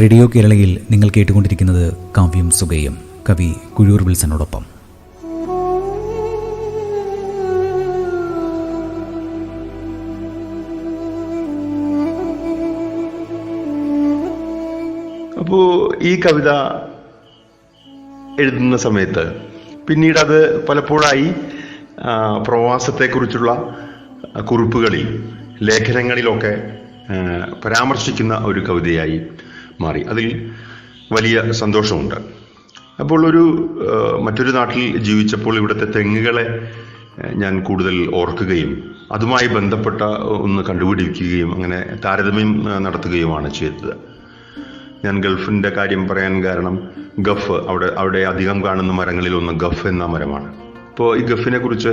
Radio കേരളയിൽ നിങ്ങൾ കേട്ടുകൊണ്ടിരിക്കുന്നത് കാവ്യം സുഗയം കവി കുഴൂർ വിൽസനോടൊപ്പം. അപ്പോ ഈ കവിത എഴുതുന്ന സമയത്ത് പിന്നീട് അത് പലപ്പോഴായി പ്രവാസത്തെക്കുറിച്ചുള്ള കുറിപ്പുകളിൽ ലേഖനങ്ങളിലൊക്കെ പരാമർശിക്കുന്ന ഒരു കവിതയായി മാറി. അതിൽ വലിയ സന്തോഷമുണ്ട്. അപ്പോൾ ഒരു മറ്റൊരു നാട്ടിൽ ജീവിച്ചപ്പോൾ ഇവിടുത്തെ തെങ്ങുകളെ ഞാൻ കൂടുതൽ ഓർക്കുകയും അതുമായി ബന്ധപ്പെട്ട ഒന്ന് കണ്ടുപിടിക്കുകയും അങ്ങനെ താരതമ്യം നടത്തുകയുമാണ് ചെയ്തത്. ഞാൻ ഗൾഫിന്റെ കാര്യം പറയാൻ കാരണം ഗഫ് അവിടെ അവിടെ അധികം കാണുന്ന മരങ്ങളിൽ ഒന്ന് ഗഫ് എന്ന മരമാണ്. അപ്പോൾ ഈ ഗഫിനെ കുറിച്ച്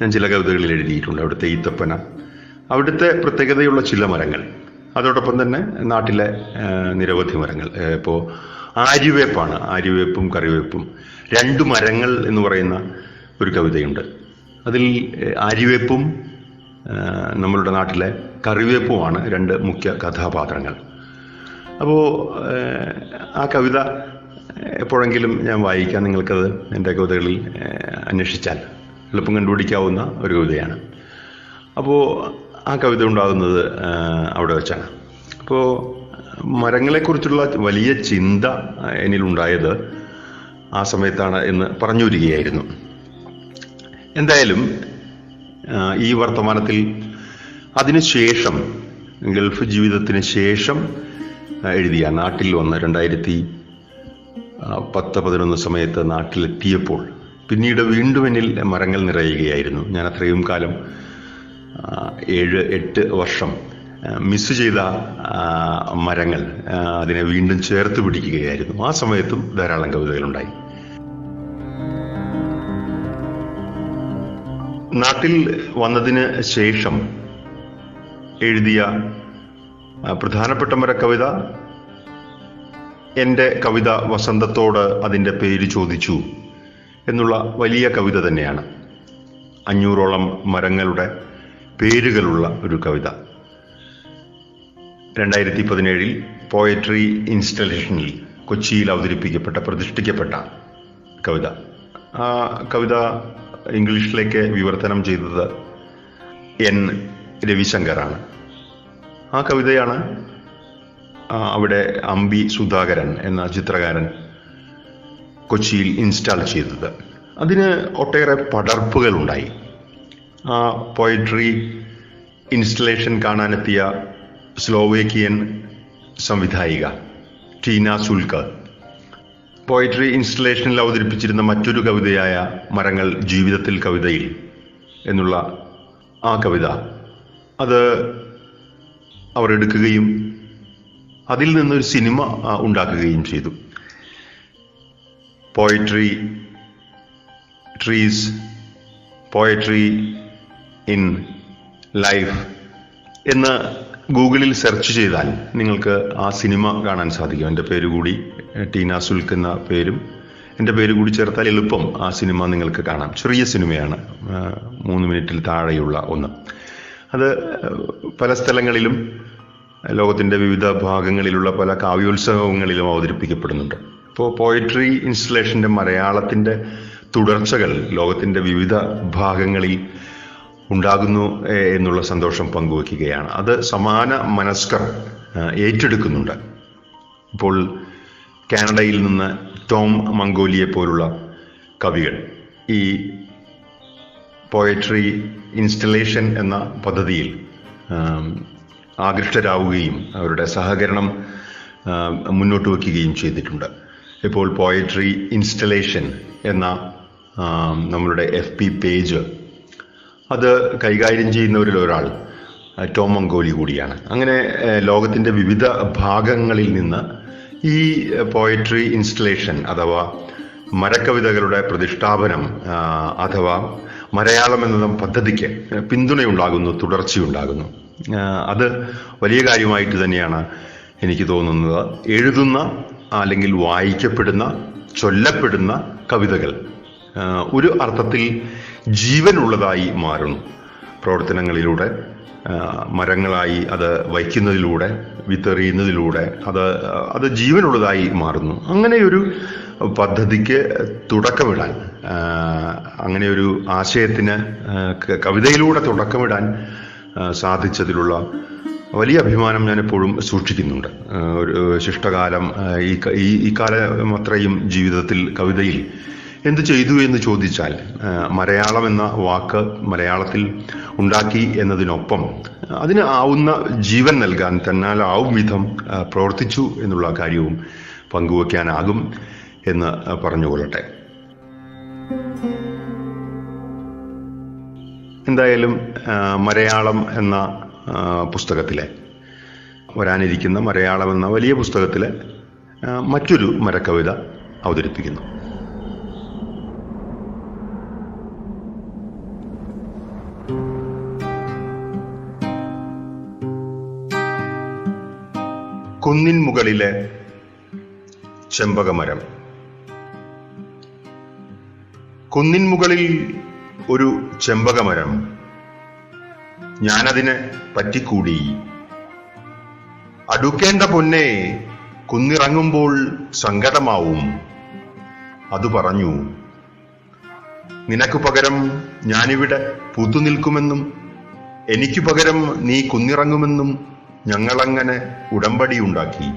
ഞാൻ ചില കവിതകളിൽ എഴുതിയിട്ടുണ്ട്. അവിടുത്തെ ഈത്തപ്പന. അവിടുത്തെ പ്രത്യേകതയുള്ള ചില മരങ്ങൾ. അതോടൊപ്പം തന്നെ നാട്ടിലെ നിരവധി മരങ്ങൾ. ഇപ്പോൾ ആര്യവേപ്പാണ്. ആര്യവേപ്പും കറിവേപ്പും രണ്ടു മരങ്ങൾ എന്ന് പറയുന്ന ഒരു കവിതയുണ്ട്. അതിൽ ആര്യവേപ്പും നമ്മളുടെ നാട്ടിലെ കറിവേപ്പുമാണ് രണ്ട് മുഖ്യ കഥാപാത്രങ്ങൾ. അപ്പോൾ ആ കവിത എപ്പോഴെങ്കിലും ഞാൻ വായിക്കാൻ നിങ്ങൾക്കത് എന്റെ കവിതകളിൽ അന്വേഷിച്ചാൽ എളുപ്പം കണ്ടുപിടിക്കാവുന്ന ഒരു കവിതയാണ്. അപ്പോൾ ആ കവിത ഉണ്ടാകുന്നത് അവിടെ വെച്ചാണ്. അപ്പോൾ മരങ്ങളെക്കുറിച്ചുള്ള വലിയ ചിന്ത എന്നിലുണ്ടായത് ആ സമയത്താണ് എന്ന് പറഞ്ഞു വരികയായിരുന്നു എന്തായാലും ഈ വർത്തമാനത്തിൽ അതിനുശേഷം ഗൾഫ് ജീവിതത്തിന് ശേഷം എഴുതിയ നാട്ടിൽ വന്ന് രണ്ടായിരത്തി പത്ത് പതിനൊന്ന് സമയത്ത് നാട്ടിലെത്തിയപ്പോൾ പിന്നീട് വീണ്ടും എന്നിൽ മരങ്ങൾ നിറയുകയായിരുന്നു. ഞാൻ അത്രയും കാലം ഏഴ് എട്ട് വർഷം മിസ് ചെയ്ത മരങ്ങൾ അതിനെ വീണ്ടും ചേർത്ത് പിടിക്കുകയായിരുന്നു. ആ സമയത്തും ധാരാളം കവിതകളുണ്ടായി. നാട്ടിൽ വന്നതിന് ശേഷം എഴുതിയ പ്രധാനപ്പെട്ട മര കവിത എന്റെ കവിത വസന്തത്തോട് അതിന്റെ പേര് ചോദിച്ചു എന്നുള്ള വലിയ കവിത തന്നെയാണ്. അഞ്ഞൂറോളം മരങ്ങളുടെ പേരുകളുള്ള ഒരു കവിത. രണ്ടായിരത്തി പതിനേഴിൽ പോയട്രി ഇൻസ്റ്റലേഷനിൽ കൊച്ചിയിൽ അവതരിപ്പിക്കപ്പെട്ട പ്രതിഷ്ഠിക്കപ്പെട്ട കവിത. ആ കവിത ഇംഗ്ലീഷിലേക്ക് വിവർത്തനം ചെയ്തത് എൻ. രവിശങ്കറാണ്. ആ കവിതയാണ് അവിടെ അമ്പി സുധാകരൻ എന്ന ചിത്രകാരൻ കൊച്ചിയിൽ ഇൻസ്റ്റാൾ ചെയ്തത്. അതിന് ഒട്ടേറെ പടർപ്പുകൾ ഉണ്ടായി ആ പോയട്രി ഇൻസ്റ്റലേഷൻ കാണാനെത്തിയ സ്ലോവേക്കിയൻ സംവിധായിക ടീന സുൽക്കർ. പോയട്രി ഇൻസ്റ്റലേഷനിൽ അവതരിപ്പിച്ചിരുന്ന മറ്റൊരു കവിതയായ മരങ്ങൾ ജീവിതത്തിൽ കവിതയിൽ എന്നുള്ള ആ കവിത. അത് അവർ എടുക്കുകയും അതിൽ നിന്നൊരു സിനിമ ഉണ്ടാക്കുകയും ചെയ്തു. Poetry trees poetry in life എന്ന് ഗൂഗിളിൽ സെർച്ച് ചെയ്താൽ നിങ്ങൾക്ക് ആ സിനിമ കാണാൻ സാധിക്കും. എന്റെ പേര് കൂടി ടീന സുൽക്ക് എന്ന പേരും. എന്റെ പേര് കൂടി ചേർത്താൽ എളുപ്പം ആ സിനിമ നിങ്ങൾക്ക് കാണാം. ചെറിയ സിനിമയാണ് മൂന്ന് മിനിറ്റിൽ താഴെയുള്ള ഒന്ന്. അത് പല സ്ഥലങ്ങളിലും ലോകത്തിന്റെ വിവിധ ഭാഗങ്ങളിലുള്ള പല കാവ്യോത്സവങ്ങളിലും അവതരിപ്പിക്കപ്പെടുന്നുണ്ട്. ഇപ്പോൾ പോയട്രി ഇൻസ്റ്റലേഷന്റെ മലയാളത്തിന്റെ തുടർച്ചകൾ ലോകത്തിന്റെ വിവിധ ഭാഗങ്ങളിൽ ഉണ്ടാകുന്നു എന്നുള്ള സന്തോഷം പങ്കുവയ്ക്കുകയാണ് അത് സമാന മനസ്കർ ഏറ്റെടുക്കുന്നുണ്ട്. ഇപ്പോൾ കാനഡയിൽ നിന്ന് ടോം മംഗോലിയെ പോലുള്ള കവികൾ ഈ പോയട്രി ഇൻസ്റ്റലേഷൻ എന്ന പദ്ധതിയിൽ ആകൃഷ്ടരാവുകയും അവരുടെ സഹകരണം മുന്നോട്ട് വയ്ക്കുകയും ചെയ്തിട്ടുണ്ട്. ഇപ്പോൾ പോയട്രി ഇൻസ്റ്റലേഷൻ എന്ന നമ്മളുടെ എഫ് പി പേജ് അത് കൈകാര്യം ചെയ്യുന്നവരിൽ ഒരാൾ ടോം മംഗോലി കൂടിയാണ്. അങ്ങനെ ലോകത്തിന്റെ വിവിധ ഭാഗങ്ങളിൽ നിന്ന് ഈ പോയട്രി ഇൻസ്റ്റലേഷൻ അഥവാ മരക്കവിതകളുടെ പ്രതിഷ്ഠാപനം അഥവാ മലയാളം എന്ന പദ്ധതിക്ക് പിന്തുണയുണ്ടാകുന്നു തുടർച്ചയുണ്ടാകുന്നു. അത് വലിയ കാര്യമായിട്ട് തന്നെയാണ് എനിക്ക് തോന്നുന്നത്. എഴുതുന്ന അല്ലെങ്കിൽ വായിക്കപ്പെടുന്ന ചൊല്ലപ്പെടുന്ന കവിതകൾ ഒരു അർത്ഥത്തിൽ ജീവനുള്ളതായി മാറുന്നു. പ്രവർത്തനങ്ങളിലൂടെ മരങ്ങളായി അത് വയ്ക്കുന്നതിലൂടെ വിത്തെറിയുന്നതിലൂടെ അത് അത് ജീവനുള്ളതായി മാറുന്നു. അങ്ങനെയൊരു പദ്ധതിക്ക് തുടക്കമിടാൻ അങ്ങനെയൊരു ആശയത്തിന് കവിതയിലൂടെ തുടക്കമിടാൻ സാധിച്ചതിലുള്ള വലിയ അഭിമാനം ഞാൻ എപ്പോഴും സൂക്ഷിക്കുന്നുണ്ട് ഒരു ശിഷ്ടകാലം ഈ ഈ കാലം അത്രയും ജീവിതത്തിൽ കവിതയിൽ എന്ത് ചെയ്തു എന്ന് ചോദിച്ചാൽ മലയാളം എന്ന വാക്ക് മലയാളത്തിൽ ഉണ്ടാക്കി എന്നതിനൊപ്പം അതിന് ആവുന്ന ജീവൻ നൽകാൻ തന്നാലാവും വിധം പ്രവർത്തിച്ചു എന്നുള്ള കാര്യവും പങ്കുവയ്ക്കാനാകും എന്ന് പറഞ്ഞുകൊള്ളട്ടെ. എന്തായാലും മലയാളം എന്ന പുസ്തകത്തിലെ വരാനിരിക്കുന്ന മലയാളം എന്ന വലിയ പുസ്തകത്തിലെ മറ്റൊരു മരക്കവിത അവതരിപ്പിക്കുന്നു. കുന്നിൻ മുകളിലെ ചെമ്പകമരം. കുന്നിൻ മുകളിൽ ഒരു ചെമ്പകമരം. ഞാനതിനെ പറ്റിക്കൂടി. അടുക്കേണ്ട പൊന്നെ കുന്നിറങ്ങുമ്പോൾ സങ്കടമാവും. അത് പറഞ്ഞു. നിനക്ക് പകരം ഞാനിവിടെ പൂത്തുനിൽക്കുമെന്നും എനിക്കു പകരം നീ കുന്നിറങ്ങുമെന്നും ഞങ്ങളങ്ങനെ ഉടമ്പടിയുണ്ടാക്കി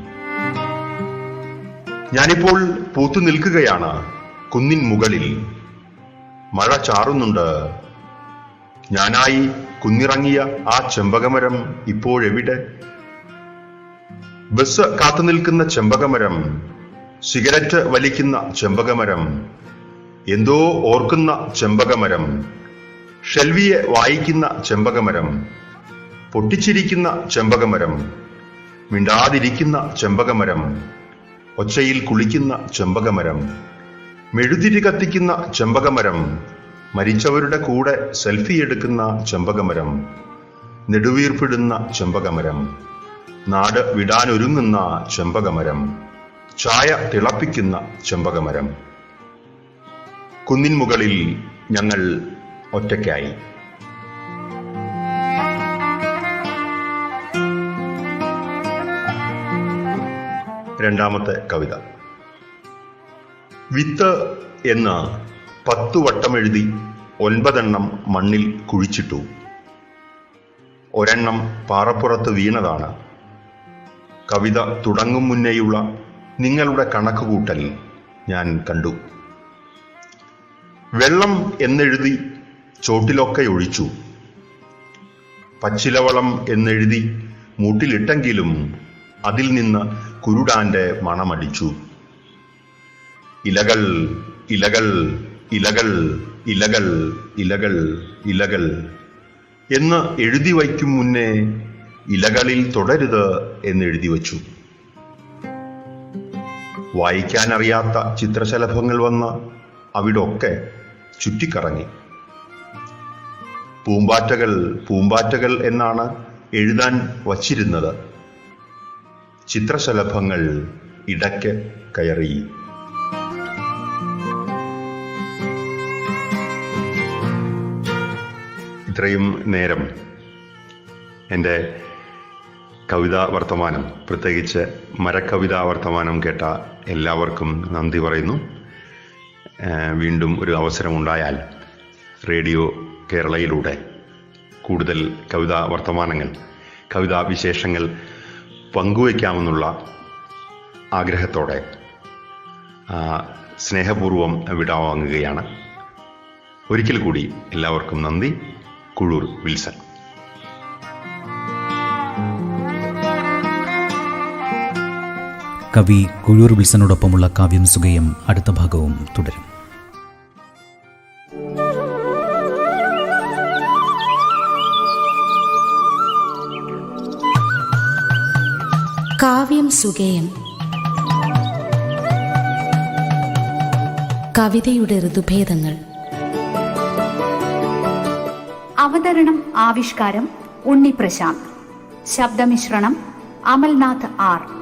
ഞാനിപ്പോൾ പൂത്തു നിൽക്കുകയാണ് കുന്നിൻ മുകളിൽ. മഴ ചാറുന്നുണ്ട്. ഞാനായി കുന്നിറങ്ങിയ ആ ചെമ്പകമരം ഇപ്പോഴെവിടെ ബസ് കാത്തു നിൽക്കുന്ന ചെമ്പകമരം സിഗരറ്റ് വലിക്കുന്ന ചെമ്പകമരം എന്തോ ഓർക്കുന്ന ചെമ്പകമരം ഷെൽവിയെ വായിക്കുന്ന ചെമ്പകമരം പൊട്ടിച്ചിരിക്കുന്ന ചെമ്പകമരം മിണ്ടാതിരിക്കുന്ന ചെമ്പകമരം ഒച്ചയിൽ കുളിക്കുന്ന ചെമ്പകമരം മെഴുതിരി കത്തിക്കുന്ന ചെമ്പകമരം മരിച്ചവരുടെ കൂടെ സെൽഫി എടുക്കുന്ന ചെമ്പകമരം നെടുവീർപ്പിടുന്ന ചെമ്പകമരം നാട് വിടാനൊരുങ്ങുന്ന ചെമ്പകമരം ചായ തിളപ്പിക്കുന്ന ചെമ്പകമരം. കുന്നിൻ മുകളിൽ ഞങ്ങൾ ഒറ്റയ്ക്കായി. രണ്ടാമത്തെ കവിത. വിത്ത് എന്ന് പത്തു വട്ടം എഴുതി ഒൻപതെണ്ണം മണ്ണിൽ കുഴിച്ചിട്ടു. ഒരെണ്ണം പാറപ്പുറത്ത് വീണതാണ്. കവിത തുടങ്ങും മുന്നേയുള്ള നിങ്ങളുടെ കണക്കുകൂട്ടൽ ഞാൻ കണ്ടു. വെള്ളം എന്നെഴുതി ചോട്ടിലൊക്കെ ഒഴിച്ചു. പച്ചിലവളം എന്നെഴുതി മൂട്ടിലിട്ടെങ്കിലും അതിൽ നിന്ന് കുരുടാന്റെ മണമടിച്ചു ഇലകൾ ഇലകൾ ഇലകൾ ഇലകൾ ഇലകൾ ഇലകൾ എന്ന് എഴുതി വയ്ക്കും മുന്നേ ഇലകളിൽ തുടരുത് എന്ന് എഴുതി വച്ചു. വായിക്കാനറിയാത്ത ചിത്രശലഭങ്ങൾ വന്ന് അവിടൊക്കെ ചുറ്റിക്കറങ്ങി. പൂമ്പാറ്റകൾ പൂമ്പാറ്റകൾ എന്നാണ് എഴുതാൻ വച്ചിരുന്നത്. ചിത്രശലഭങ്ങൾ ഇടയ്ക്ക് കയറി. ഇത്രയും നേരം എന്റെ കവിതാ വർത്തമാനം പ്രത്യേകിച്ച് മരക്കവിതാ വർത്തമാനം കേട്ട എല്ലാവർക്കും നന്ദി പറയുന്നു. വീണ്ടും ഒരു അവസരമുണ്ടായാൽ റേഡിയോ കേരളയിലൂടെ കൂടുതൽ കവിതാ വർത്തമാനങ്ങൾ കവിതാ വിശേഷങ്ങൾ പങ്കുവയ്ക്കാമെന്നുള്ള ആഗ്രഹത്തോടെ സ്നേഹപൂർവം വിടാവാങ്ങുകയാണ് ഒരിക്കൽ കൂടി എല്ലാവർക്കും നന്ദി. കുഴൂർ വിൽസൺ. കവി കുഴൂർ വിൽസനോടൊപ്പമുള്ള കാവ്യം സുഖയും അടുത്ത ഭാഗവും തുടരും. കാവ്യം സുഗേയം. കവിതയുടെ ഋതുഭേദങ്ങൾ. അവതരണം ആവിഷ്കാരം ഉണ്ണി പ്രശാന്ത് ശബ്ദമിശ്രണം അമൽനാഥ് ആർ.